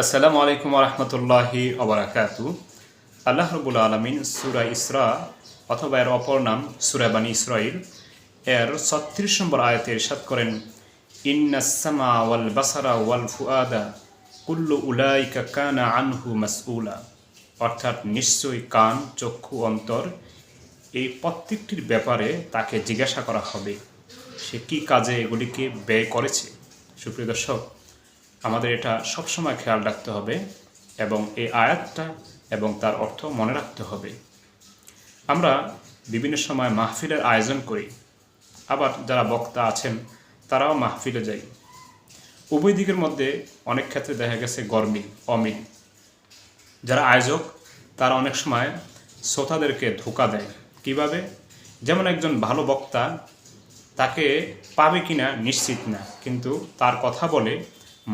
আসসালামু আলাইকুম রহমতুল্লাহি অবরাকাতু আল্লাহ রবুল আলমিন সুরা ইসরা অথবা এর অপর নাম সুরা বানি ইসরাইল এর ছত্রিশ নম্বর আয়তে ইরশাদ করেন ইন্নাসামা ওয়াল বাসারা ওয়াল ফুআদা কুল্লু উলাইকা কানা আনহু মাসউলা। অর্থাৎ নিশ্চয়ই কান, চক্ষু, অন্তর এই প্রত্যেকটির ব্যাপারে তাকে জিজ্ঞাসা করা হবে। সে কি কাজে এগুলিকে ব্যয় করেছে? সুপ্রিয় দর্শক আমাদের এটা সবসময় খেয়াল রাখতে হবে এবং এই আয়াতটা এবং তার অর্থ মনে রাখতে হবে। আমরা বিভিন্ন সময় মাহফিলের আয়োজন করি। আবার যারা বক্তা আছেন, তারাও মাহফিলে যাই। উভয় দিকের মধ্যে অনেক ক্ষেত্রে দেখা গেছে গরমিল অমিল। যারা আয়োজক, তারা অনেক সময় শ্রোতাদেরকে ধোকা দেয়। কীভাবে? যেমন একজন ভালো বক্তা, তাকে পাবে কিনা নিশ্চিত না, কিন্তু তার কথা বলে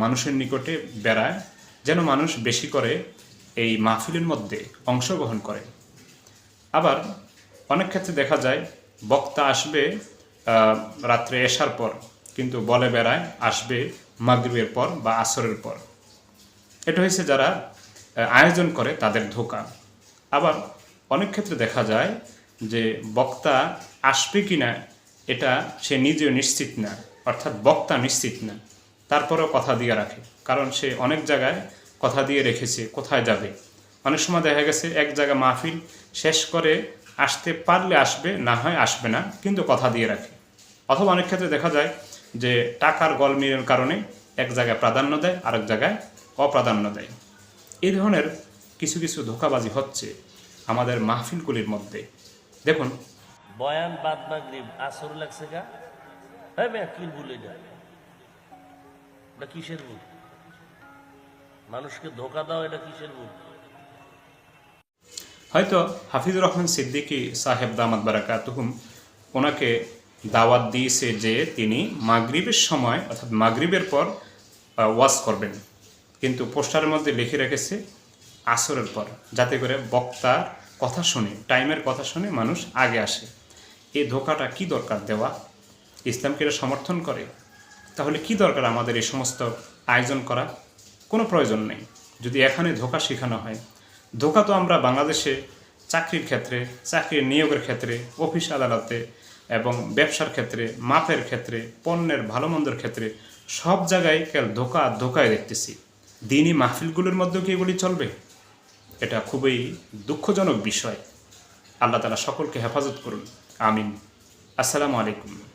মানুষের নিকটে বেড়ায়, যেন মানুষ বেশি করে এই মাহফিলের মধ্যে অংশগ্রহণ করে। আবার অনেক ক্ষেত্রে দেখা যায়, বক্তা আসবে রাত্রে এসার পর, কিন্তু বলে বেড়ায়, আসবে মাগরিবের পর বা আসরের পর। এটা হয়েছে যারা আয়োজন করে তাদের ধোকা। আবার অনেক ক্ষেত্রে দেখা যায় যে বক্তা আসবে কি না এটা সে নিজেও নিশ্চিত না, অর্থাৎ বক্তা নিশ্চিত না। তারপরেও কথা দিয়ে রাখে। কারণ সে অনেক জায়গায় কথা দিয়ে রেখেছে, কোথায় যাবে। অনেক সময় দেখা গেছে এক জায়গায় মাহফিল শেষ করে আসতে পারলে আসবে, না হয় আসবে না, কিন্তু কথা দিয়ে রাখে। অথবা অনেক ক্ষেত্রে দেখা যায় যে টাকার গলমিলের কারণে এক জায়গায় প্রাধান্য দেয়, আরেক জায়গায় অপ্রাধান্য দেয়। এই ধরনের কিছু কিছু ধোকাবাজি হচ্ছে আমাদের মাহফিলগুলির মধ্যে। দেখুন। বয়ান বাদ মাগরিব আসর লাগছে গা। হ্যাঁ ভুল এটা? এটা কিসের ভুল মানুষকে ধোকা দাও, এটা কিসের ভুল হয়তো হাফিজুর রহমান সিদ্দিকী সাহেব দামাত বারাকাতুহুম ওনাকে দাওয়াত দিয়েছে যে তিনি মাগরিবের সময়, অর্থাৎ মাগরিবের পর ওয়াজ করবেন। কিন্তু পোস্টারের মধ্যে লিখে রেখেছে আসরের পর, যাতে করে বক্তার কথা শুনে, টাইমের কথা শুনে মানুষ আগে আসে। এই ধোকাটা কি দরকার দেওয়া? ইসলামকে এটা সমর্থন করে? তাহলে কি দরকার আমাদের এই সমস্ত আয়োজন করা? কোনো প্রয়োজন নেই। যদি এখানে ধোকা শেখানো হয়, ধোকা তো আমরা বাংলাদেশে চাকরির ক্ষেত্রে, চাকরির নিয়োগের ক্ষেত্রে, অফিস আদালতে এবং ব্যবসার ক্ষেত্রে, মাপের ক্ষেত্রে, পণ্যের ভালো মন্দের ক্ষেত্রে সব জায়গায় কেল ধোকা ধোকায় দেখতেছি। দিনই মাহফিলগুলোর মধ্যেও কি এগুলি চলবে? এটা খুবই দুঃখজনক বিষয়। আল্লাহ তালা সকলকে হেফাজত করুন। আমিন। আসসালামু আলাইকুম।